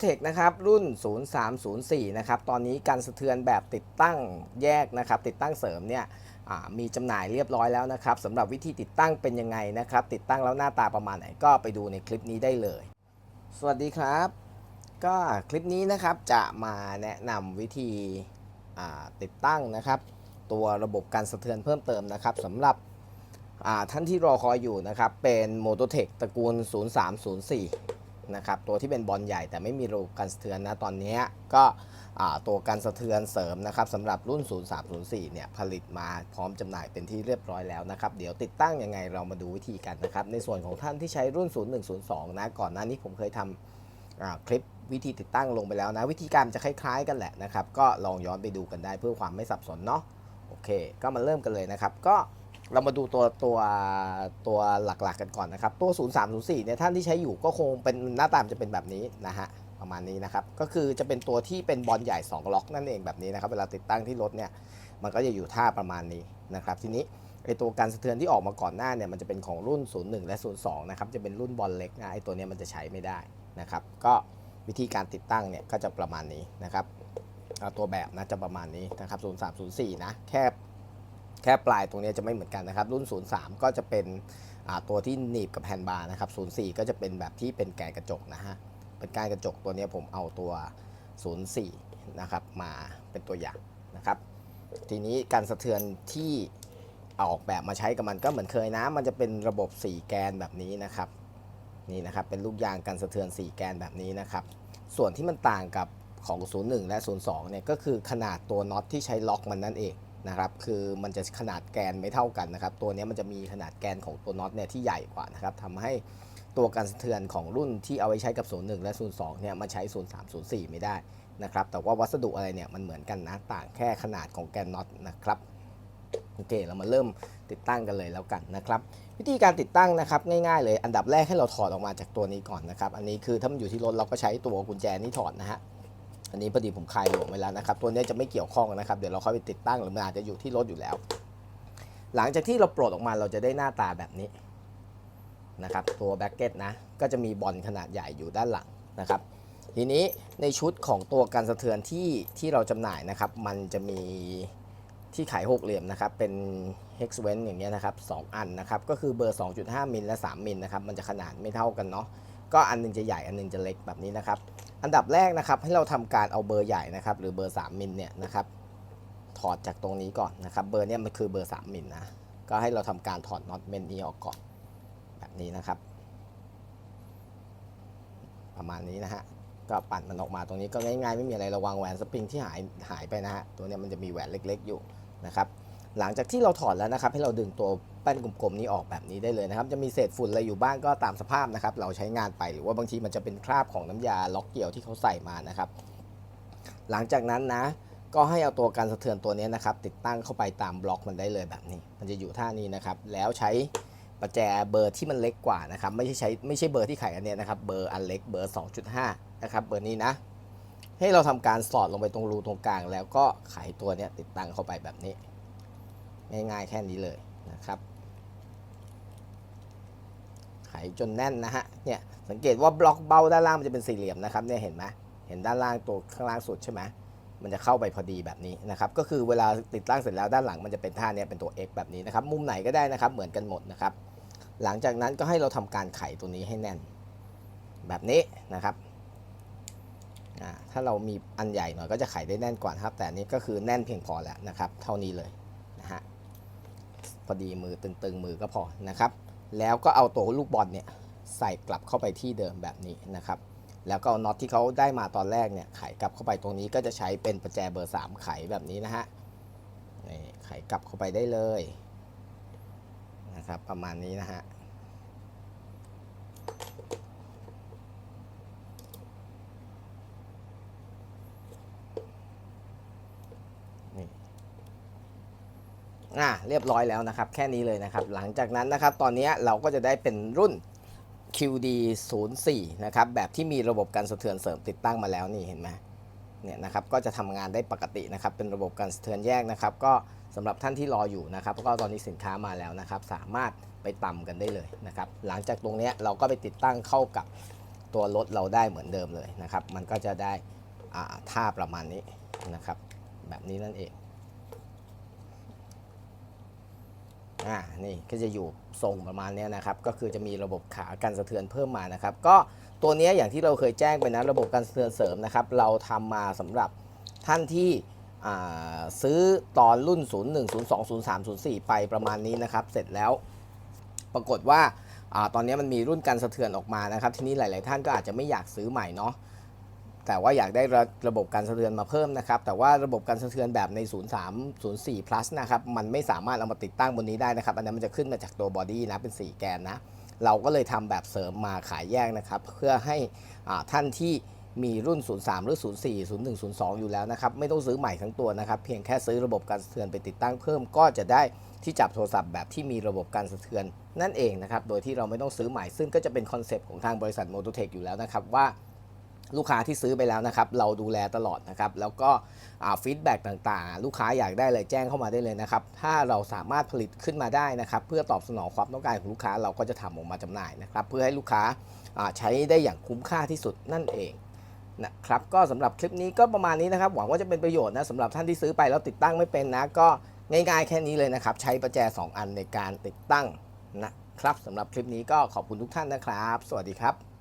เทคนะครับรุ่น 0304 นะครับ ตอนนี้การสะเทือนแบบติดตั้งแยกนะครับ ติดตั้งเสริมเนี่ยมีจำหน่ายเรียบร้อยแล้วนะครับสำหรับวิธีติดตั้งเป็นยังไงนะครับ ติดตั้งแล้วหน้าตาประมาณไหนก็ไปดูในคลิปนี้ได้เลย สวัสดีครับ ก็คลิปนี้นะครับจะมาแนะนำวิธีติดตั้งนะครับ ตัวระบบการสะเทือนเพิ่มเติมนะครับสำหรับท่านที่รอคอยอยู่นะครับ เป็น m o t o t e c h ตระกูล 0304 นะครับตัวที่เป็นบอลใหญ่แต่ไม่มีระบบการสะเทือนนะตอนนี้ก็ตัวการสะเทือนเสริมนะครับสำหรับรุ่น 0304 เนี่ยผลิตมาพร้อมจำหน่ายเป็นที่เรียบร้อยแล้วนะครับ เดี๋ยวติดตั้งยังไงเรามาดูวิธีกันนะครับ ในส่วนของท่านที่ใช้รุ่น 0102 นะก่อนหน้านี้ผมเคยทำอ่าคลิปวิธีติดตั้งลงไปแล้วนะ วิธีการจะคล้ายๆกันแหละนะครับ ก็ลองย้อนไปดูกันได้เพื่อความไม่สับสนเนาะโอเค ก็มาเริ่มกันเลยนะครับก็ เรามาดูตัวตัวตัวหลักๆกันก่อนนะครับ ตัว 0304เนี่ยท่านที่ใช้อยู่ก็คงเป็นหน้าตามจะเป็นแบบนี้นะฮะประมาณนี้นะครับ ก็คือจะเป็นตัวที่เป็นบอลใหญ่ 2 ล็อกนั่นเองแบบนี้นะครับ เวลาติดตั้งที่รถเนี่ยมันก็จะอยู่ท่าประมาณนี้นะครับทีนี้ไอตัวการสะเทือนที่ออกมาก่อนหน้าเนี่ยมันจะเป็นของรุ่น 01 และ 02 นะครับจะเป็นรุ่นบอลเล็กนะไอตัวเนี้ยมันจะใช้ไม่ได้นะครับ ก็วิธีการติดตั้งเนี่ยก็จะประมาณนี้นะครับตัวแบบนะจะประมาณนี้นะครับ 0304 นะแค่ แค่ปลายตรงนี้จะไม่เหมือนกันนะครับ รุ่น 03 ก็จะเป็นตัวที่หนีบกับแฮนด์บาร์นะครับ 04 ก็จะเป็นแบบที่เป็นแกนกระจกนะฮะ เป็นแกนกระจกตัวนี้ผมเอาตัว 04 นะครับ มาเป็นตัวอย่างนะครับ ทีนี้การสะเทือนที่เอาออกแบบมาใช้กับมันก็เหมือนเคยนะ มันจะเป็นระบบ 4 แกนแบบนี้นะครับ นี่นะครับ เป็นลูกยางกันสะเทือน 4 แกนแบบนี้นะครับ ส่วนที่มันต่างกับของ 01 และ 02 เนี่ย ก็คือขนาดตัวน็อตที่ใช้ล็อกมันนั่นเอง นะครับคือมันจะขนาดแกนไม่เท่ากันนะครับ ตัวนี้มันจะมีขนาดแกนของตัวน็อตเนี่ยที่ใหญ่กว่านะครับทำให้ตัวการสะเทือนของรุ่นที่เอาไว้ใช้กับ 01 และ 02 เนี่ยมาใช้ 03 04 ไม่ได้นะครับ แต่ว่าวัสดุอะไรเนี่ยมันเหมือนกันนะต่างแค่ขนาดของแกนน็อตนะครับโอเคเรามาเริ่มติดตั้งกันเลยแล้วกันนะครับ วิธีการติดตั้งนะครับง่ายๆเลยอันดับแรกให้เราถอดออกมาจากตัวนี้ก่อนนะครับ อันนี้คือถ้ามันอยู่ที่รถเราก็ใช้ตัวกุญแจนี่ถอดนะฮะ อันนี้พอดีผมคลายหลวมไว้แล้วนะครับ ตัวนี้จะไม่เกี่ยวข้องนะครับ เดี๋ยวเราค่อยไปติดตั้งหรือมันอาจจะอยู่ที่รถอยู่แล้ว หลังจากที่เราปลดออกมาเราจะได้หน้าตาแบบนี้นะครับ ตัวแบ็กเก็ตนะ ก็จะมีบอลขนาดใหญ่อยู่ด้านหลังนะครับ ทีนี้ในชุดของตัวการสะเทือนที่ที่เราจำหน่ายนะครับ มันจะมีที่ขายหกเหลี่ยมนะครับ เป็น hex w e n อย่างเงี้ยนะครับสองอันนะครับ ก็คือเบอร์ 2.5มิลและ 3มิลนะครับ มันจะขนาดไม่เท่ากันเนาะ ก็อันหนึงจะใหญ่อันหนึงจะเล็กแบบนี้นะครับ อันดับแรกนะครับให้เราทำการเอาเบอร์ใหญ่นะครับหรือเบอร์ 3 มิลเนี่ยนะครับถอดจากตรงนี้ก่อนนะครับเบอร์เนี้ยมันคือเบอร์ 3 มิลนะก็ให้เราทำการถอดน็อตเมนนี้ออกก่อนแบบนี้นะครับ ประมาณนี้นะฮะก็ปั่นมันออกมาตรงนี้ก็ง่ายๆ ไม่มีอะไรระวังแหวนสปริงที่หายหายไปนะฮะตัวเนี้ยมันจะมีแหวนเล็ก ๆอยู่นะครับ หลังจากที่เราถอดแล้วนะครับ ให้เราดึงตัวแป้นกลมๆนี้ออกแบบนี้ได้เลยนะครับ จะมีเศษฝุ่นอะไรอยู่บ้างก็ตามสภาพนะครับ เราใช้งานไปหรือว่าบางทีมันจะเป็นคราบของน้ำยาล็อกเกี่ยวที่เขาใส่มานะครับ หลังจากนั้นนะ ก็ให้เอาตัวการสะเทือนตัวนี้นะครับ ติดตั้งเข้าไปตามบล็อกมันได้เลยแบบนี้ มันจะอยู่ท่านี้นะครับ แล้วใช้ประแจเบอร์ที่มันเล็กกว่านะครับ ไม่ใช่ใช้ไม่ใช่เบอร์ที่ไขอันเนี้ยนะครับ เบอร์อันเล็กเบอร์ 2.5 นะครับ เบอร์นี้นะ ให้เราทำการสอดลงไปตรงรูตรงกลาง แล้วก็ไขตัวเนี้ยติดตั้งเข้าไปแบบนี้ ง่ายๆแค่นี้เลยนะครับ ไขจนแน่นนะฮะ เนี่ยสังเกตว่าบล็อกเบ้าด้านล่างมันจะเป็นสี่เหลี่ยมนะครับเนี่ยเห็นไหมเห็นด้านล่างตัวข้างล่างสุดใช่ไหมมันจะเข้าไปพอดีแบบนี้นะครับ ก็คือเวลาติดตั้งเสร็จแล้วด้านหลังมันจะเป็นท่าเนี้ยเป็นตัว X แบบนี้นะครับ มุมไหนก็ได้นะครับ เหมือนกันหมดนะครับ หลังจากนั้นก็ให้เราทำการไขตัวนี้ให้แน่น แบบนี้นะครับถ้าเรามีอันใหญ่หน่อยก็จะไขได้แน่นกว่าครับ แต่นี้ก็คือแน่นเพียงพอแล้วนะครับ เท่านี้เลย พอดีมือตึงๆมือก็พอนะครับ แล้วก็เอาตัวลูกบอลเนี่ยใส่กลับเข้าไปที่เดิมแบบนี้นะครับ แล้วก็เอาน็อตที่เขาได้มาตอนแรกเนี่ยไขกลับเข้าไปตรงนี้ก็จะใช้เป็นประแจเบอร์ 3 ไขแบบนี้นะฮะนี่ไขกลับเข้าไปได้เลยนะครับประมาณนี้นะฮะ อะเรียบร้อยแล้วนะครับ แค่นี้เลยนะครับ หลังจากนั้นนะครับ ตอนนี้เราก็จะได้เป็นรุ่น QD 0 4นะครับ แบบที่มีระบบการสะเทือนเสริมติดตั้งมาแล้วนี่เห็นไหมเนี่ยนะครับก็จะทำงานได้ปกตินะครับ เป็นระบบการสะเทือนแยกนะครับ ก็สำหรับท่านที่รออยู่นะครับก็ตอนนี้สินค้ามาแล้วนะครับ สามารถไปต่ำกันได้เลยนะครับ หลังจากตรงนี้เราก็ไปติดตั้งเข้ากับตัวรถเราได้เหมือนเดิมเลยนะครับ มันก็จะได้อ่าท่าประมาณนี้นะครับ แบบนี้นั่นเอง อ่านี่ก็จะอยู่ทรงประมาณนี้นะครับ ก็คือจะมีระบบขากันสะเทือนเพิ่มมานะครับ ก็ตัวนี้อย่างที่เราเคยแจ้งไปนะระบบการสะเทือนเสริมนะครับ เราทำมาสำหรับท่านที่ซื้อตอนรุ่น 01 02 03 04 ไปประมาณนี้นะครับ เสร็จแล้ว ปรากฏว่าอาตอนนี้มันมีรุ่นการสะเทือนออกมานะครับ ทีนี้หลาย ๆ ท่านก็อาจจะไม่อยากซื้อใหม่เนาะ แต่ว่าอยากได้ระระบบการสะเทือนมาเพิ่มนะครับ แต่ว่าระบบการสะเทือนแบบใน 03 04 plus นะครับ มันไม่สามารถเอามาติดตั้งบนนี้ได้นะครับ อันนั้นมันจะขึ้นมาจากตัวบอดี้นะ เป็น 4 แกนนะ เราก็เลยทำแบบเสริมมาขายแยกนะครับ เพื่อให้ท่านที่มีรุ่น 03 หรือ 04 01 02 อยู่แล้วนะครับ ไม่ต้องซื้อใหม่ทั้งตัวนะครับ เพียงแค่ซื้อระบบการสะเทือนไปติดตั้งเพิ่ม ก็จะได้ที่จับโทรศัพท์แบบที่มีระบบการสะเทือนนั่นเองนะครับ โดยที่เราไม่ต้องซื้อใหม่ ซึ่งก็จะเป็นคอนเซปต์ของทางบริษัท m o t o t e c h อยู่แล้วนะครับว่า ลูกค้าที่ซื้อไปแล้วนะครับ เราดูแลตลอดนะครับ แล้วก็ฟีดแบ็กต่างๆ ลูกค้าอยากได้อะไรแจ้งเข้ามาได้เลยนะครับ ถ้าเราสามารถผลิตขึ้นมาได้นะครับ เพื่อตอบสนองความต้องการของลูกค้าเราก็จะทำออกมาจำหน่ายนะครับ เพื่อให้ลูกค้าใช้ได้อย่างคุ้มค่าที่สุดนั่นเองนะครับก็สำหรับคลิปนี้ก็ประมาณนี้นะครับ หวังว่าจะเป็นประโยชน์นะสำหรับท่านที่ซื้อไปแล้วติดตั้งไม่เป็นนะ ก็ง่ายๆแค่นี้เลยนะครับ ใช้ประแจ 2 อันในการติดตั้งนะครับสำหรับคลิปนี้ก็ขอบคุณทุกท่านนะครับ สวัสดีครับ